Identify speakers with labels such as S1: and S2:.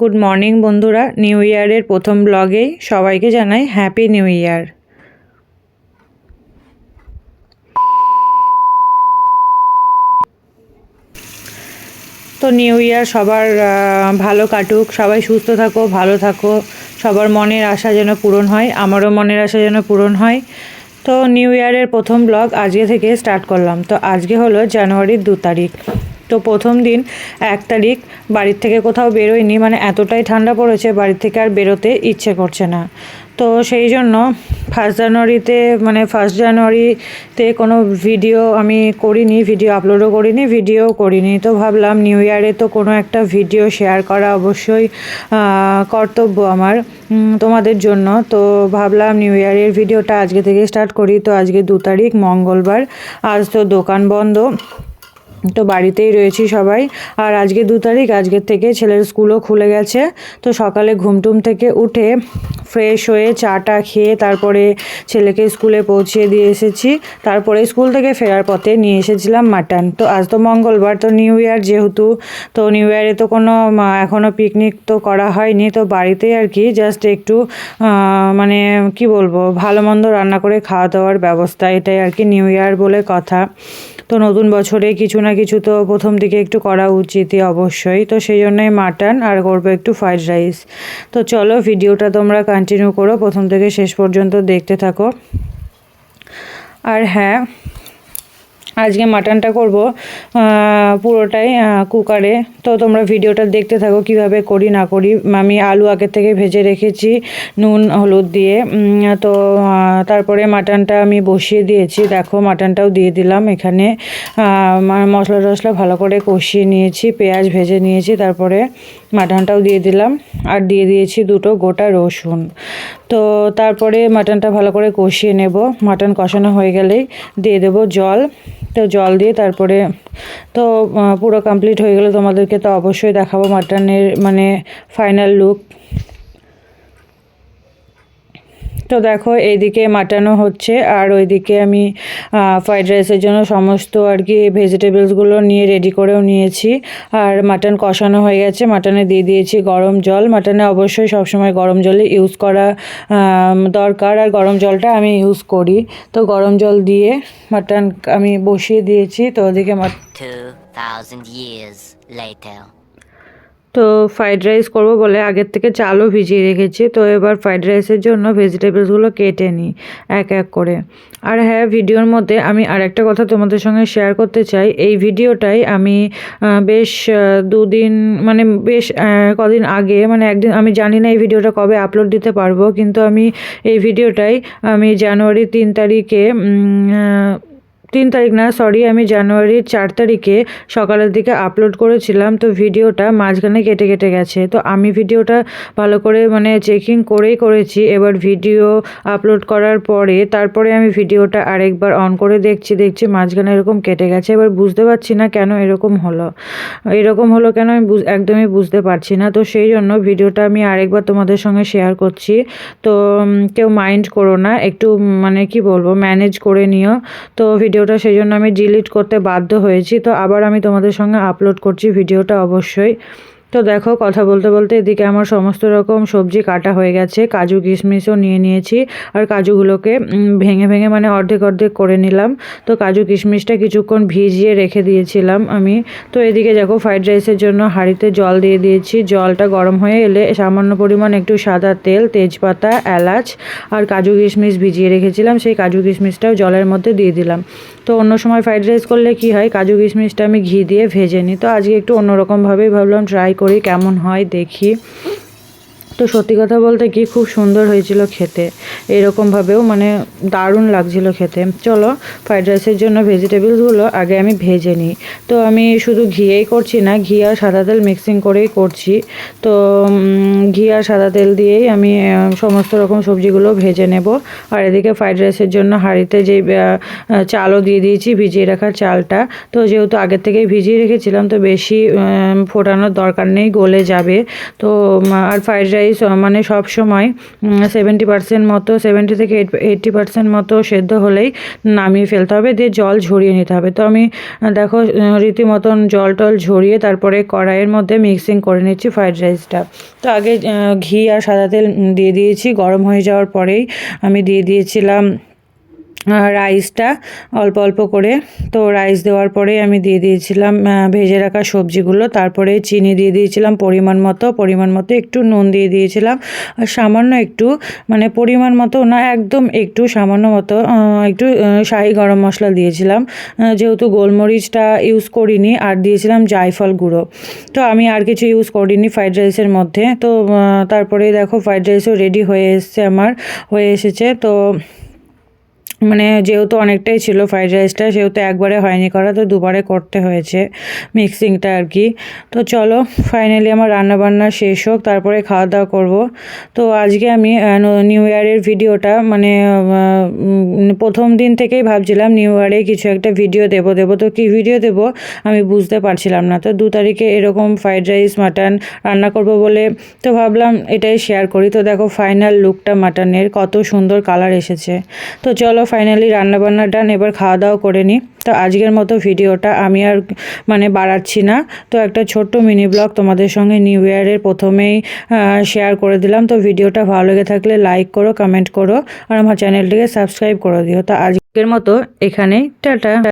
S1: Good morning বন্ধুরা। New ইয়ারের প্রথম ব্লগেই সবাইকে জানাই হ্যাপি নিউ ইয়ার তো নিউ ইয়ার সবার ভালো কাটুক, সবাই সুস্থ থাকো, ভালো থাকো। সবার মনের আশা যেন পূরণ হয়, আমারও মনের আশা যেন পূরণ হয়। তো নিউ ইয়ারের প্রথম ব্লগ আজকে থেকে স্টার্ট করলাম। তো আজকে হলো জানুয়ারির দু তারিখ। তো প্রথম দিন এক তারিখ বাড়ির থেকে কোথাও বেরোয়নি মানে এতটাই ঠান্ডা পড়েছে বাড়ির থেকে আর বেরোতে ইচ্ছে করছে না। তো সেই জন্য ফার্স্ট জানুয়ারিতে মানে ফার্স্ট জানুয়ারিতে কোনো ভিডিও আমি করিনি ভিডিও আপলোডও করিনি ভিডিও করিনি। তো ভাবলাম নিউ ইয়ারে তো কোনো একটা ভিডিও শেয়ার করা অবশ্যই কর্তব্য আমার তোমাদের জন্য। তো ভাবলাম নিউ ইয়ারের ভিডিওটা আজকে থেকে স্টার্ট করি। তো আজকে দু তারিখ, মঙ্গলবার। আজ তো দোকান বন্ধ। তো বাড়িতেই রয়েছি সবাই। আর আজকে দু তারিখ আজকের থেকে ছেলের স্কুলও খুলে গেছে। তো সকালে ঘুমটুম থেকে উঠে ফ্রেশ হয়ে চাটা খেয়ে তারপরে ছেলেকে স্কুলে পৌঁছিয়ে দিয়ে এসেছি। তারপরে স্কুল থেকে ফেরার পথে নিয়ে এসেছিলাম মাটন। তো আজ তো মঙ্গলবার, তো নিউ ইয়ার যেহেতু, তো নিউ ইয়ারে তো কোনো এখনও পিকনিক তো করা হয়নি। তো বাড়িতেই আর কি জাস্ট একটু মানে কি বলব, ভালো মন্দ রান্না করে খাওয়া দাওয়ার ব্যবস্থা, এটাই আর কি নিউ ইয়ার বলে কথা। তো নতুন বছরে কিছু না কিছু তো প্রথম দিকে একটু করা উচিতই অবশ্যই। তো সেই জন্যই মাটন আর করব একটু ফ্রাইড রাইস। তো চলো ভিডিওটা তোমরা কন্টিনিউ করো, প্রথম থেকে শেষ পর্যন্ত দেখতে থাকো। আর হ্যাঁ আজকে মাটনটা করব পুরোটাই কুকারে। তো তোমরা ভিডিওটা দেখতে থাকো কীভাবে করি, না করি। আমি আলু আগের থেকে ভেজে রেখেছি, নুন, হলুদ দিয়ে। তো তারপরে মাটনটা আমি বসিয়ে দিয়েছি। দেখো, মাটনটাও দিয়ে দিলাম এখানে। মশলা টশলা ভালো করে কষিয়ে নিয়েছি, পেঁয়াজ ভেজে নিয়েছি, তারপরে মাটনটাও দিয়ে দিলাম। আর দিয়ে দিয়েছি দুটো গোটা রসুন। তো তারপরে মাটনটা ভালো করে কষিয়ে নেব। মাটন কষানো হয়ে গেলেই দিয়ে দেব জল। তো জল দিয়ে তারপরে তো পুরো কমপ্লিট হয়ে গেলে তোমাদেরকে তো অবশ্যই দেখাবো মাটনের মানে ফাইনাল লুক তো দেখো এইদিকে মাটানো হচ্ছে আর ওইদিকে আমি ফ্রাইড রাইসের জন্য সমস্ত আর কি ভেজিটেবলসগুলো নিয়ে রেডি করেও নিয়েছি। আর মাটন কষানো হয়ে গেছে। মাটনে দিয়ে দিয়েছি গরম জল। মাটনে অবশ্যই সবসময় গরম জলে ইউজ করা দরকার। আর গরম জলটা আমি ইউজ করি। তো গরম জল দিয়ে মাটন আমি বসিয়ে দিয়েছি। তো ওদিকে মাট
S2: 2,000 years later.
S1: তো ফ্রাইড রাইস করব বলে আগের থেকে চালও ভিজিয়ে রেখেছি। তো এবার ফ্রাইড রাইসের জন্য ভেজিটেবলসগুলো কেটে নিই এক এক করে। আর হ্যাঁ ভিডিওর মধ্যে আমি আরেকটা কথা তোমাদের সঙ্গে শেয়ার করতে চাই। এই ভিডিওটাই আমি বেশ দুদিন মানে বেশ কদিন আগে মানে একদিন, আমি জানি না এই ভিডিওটা কবে আপলোড দিতে পারব, কিন্তু আমি এই ভিডিওটাই আমি জানুয়ারি তিন তারিখে তিন তারিখ না সরি আমি জানুয়ারির চার তারিখে সকালের দিকে আপলোড করেছিলাম, তো ভিডিওটা মাঝখানে কেটে কেটে গেছে। তো আমি ভিডিওটা ভালো করে মানে চেকিং করেই করেছি, এবার ভিডিও আপলোড করার পরে তারপরে আমি ভিডিওটা আরেকবার অন করে দেখছি দেখছি মাঝখানে এরকম কেটে গেছে, এবার বুঝতে পারছি না কেন এরকম হলো। এরকম হলো কেন আমি একদমই বুঝতে পারছি না, তো সেই জন্য ভিডিওটা আমি আরেকবার তোমাদের সঙ্গে শেয়ার করছি। তো কেউ মাইন্ড করো না, একটু মানে কি বলব ম্যানেজ করে নিও। তো ভিডিওটা সেই জন্য আমি ডিলিট করতে বাধ্য হয়েছি। তো আবার আমি তোমাদের সঙ্গে আপলোড করছি ভিডিওটা অবশ্যই। তো দেখো, কথা বলতে বলতে এদিকে আমার সমস্ত রকম সবজি কাটা হয়ে গেছে। কাজু, কিশমিশও নিয়ে নিয়েছি আর কাজুগুলোকে ভেঙে ভেঙে মানে অর্ধেক অর্ধেক করে নিলাম। তো কাজু, কিশমিশটা কিছুক্ষণ ভিজিয়ে রেখে দিয়েছিলাম আমি। তো এদিকে দেখো ফ্রাইড রাইসের জন্য হাঁড়িতে জল দিয়ে দিয়েছি। জলটা গরম হয়ে এলে সামান্য পরিমাণ একটু সাদা তেল, তেজপাতা, এলাচ আর কাজু, কিশমিশ ভিজিয়ে রেখেছিলাম। সেই কাজু, কিশমিশটাও জলের মধ্যে দিয়ে দিলাম। তো অন্য সময় ফ্রাইড রাইস করলে কি হয়? কাজু কিশমিশটা আমি ঘি দিয়ে ভেজে নিই। তো আজকে একটু অন্যরকমভাবেই ভাবলাম ট্রাই করি কেমন হয়, দেখি। তো সত্যি কথা বলতে কি খুব সুন্দর হয়েছিল খেতে। এরকমভাবেও মানে দারুণ লাগছিল খেতে। চলো, ফ্রাইড রাইসের জন্য ভেজিটেবলসগুলো আগে আমি ভেজে নিই। তো আমি শুধু ঘিয়েই করছি না, ঘি আর সাদা তেল মিক্সিং করেই করছি। তো ঘি আর সাদা তেল দিয়েই আমি সমস্ত রকম সবজিগুলো ভেজে নেব। আর এদিকে ফ্রাইড রাইসের জন্য হাঁড়িতে যে চালও দিয়ে দিয়েছি, ভিজিয়ে রাখার চালটা। তো যেহেতু আগের থেকেই ভিজিয়ে রেখেছিলাম, তো বেশি ফোটানোর দরকার নেই, গলে যাবে। তো আর ফ্রাইড রাইস রাইস মানে সব সময় সেভেন্টি পার্সেন্ট মতো সেভেন্টি থেকে এইটটি পার্সেন্ট মতো সেদ্ধ হলেই নামিয়ে ফেলতে হবে, দিয়ে জল ঝরিয়ে নিতে হবে। তো আমি দেখো রীতিমতন জল টল ঝরিয়ে তারপরে কড়াইয়ের মধ্যে মিক্সিং করে নিচ্ছি ফ্রাইড রাইসটা তো আগে ঘি আর সাদা তেল দিয়ে দিয়েছি, গরম হয়ে যাওয়ার পরেই আমি দিয়ে দিয়েছিলাম রাইসটা অল্প অল্প করে। তো রাইস দেওয়ার পরে আমি দিয়ে দিয়েছিলাম ভেজে রাখা সবজিগুলো। তারপরে চিনি দিয়ে দিয়েছিলাম পরিমাণ মতো পরিমাণ মতো একটু নুন দিয়ে দিয়েছিলাম। আর সামান্য একটু মানে পরিমাণ মতো না, একদম একটু সামান্য মতো একটু শাহি গরম মশলা দিয়েছিলাম। যেহেতু গোলমরিচটা ইউজ করিনি, আর দিয়েছিলাম জায়ফল গুঁড়ো। তো আমি আর কিছু ইউজ করিনি ফ্রাইড রাইসের মধ্যে। তো তারপরে দেখো ফ্রাইড রাইসও রেডি হয়ে এসছে আমার, হয়ে এসেছে। তো মানে যেহেতু অনেকটাই ছিল ফ্রাইড রাইসটা সেহেতু একবারে হয়নি করা, তো দুবারে করতে হয়েছে মিক্সিংটা আর কি। তো চলো ফাইনালি আমার রান্নাবান্না শেষ হোক, তারপরে খাওয়া দাওয়া করব। তো আজকে আমি নিউ ইয়ারের ভিডিওটা মানে প্রথম দিন থেকেই ভাবছিলাম নিউ ইয়ারে কিছু একটা ভিডিও দেবো দেবো। তো কী ভিডিও দেবো, আমি বুঝতে পারছিলাম না। তো দু তারিখে এরকম ফ্রাইড রাইস মাটন রান্না করব বলে, তো ভাবলাম এটাই শেয়ার করি। তো দেখো ফাইনাল লুকটা মাটনের কত সুন্দর কালার এসেছে। তো চলো ফাইনালি রান্নাবান্না ডান এবার খাওয়া দাওয়া করে নিই তো আজকের মতো ভিডিওটা আমি আর মানে বাড়াচ্ছি না। তো একটা ছোট্ট মিনি ব্লগ তোমাদের সঙ্গে নিউ ইয়ারের প্রথমেই শেয়ার করে দিলাম। তো ভিডিওটা ভালো লেগে থাকলে লাইক করো কমেন্ট করো, আর আমার চ্যানেলটিকে সাবস্ক্রাইব করে দিও। তো আজকের মতো এখানেই। টাটা।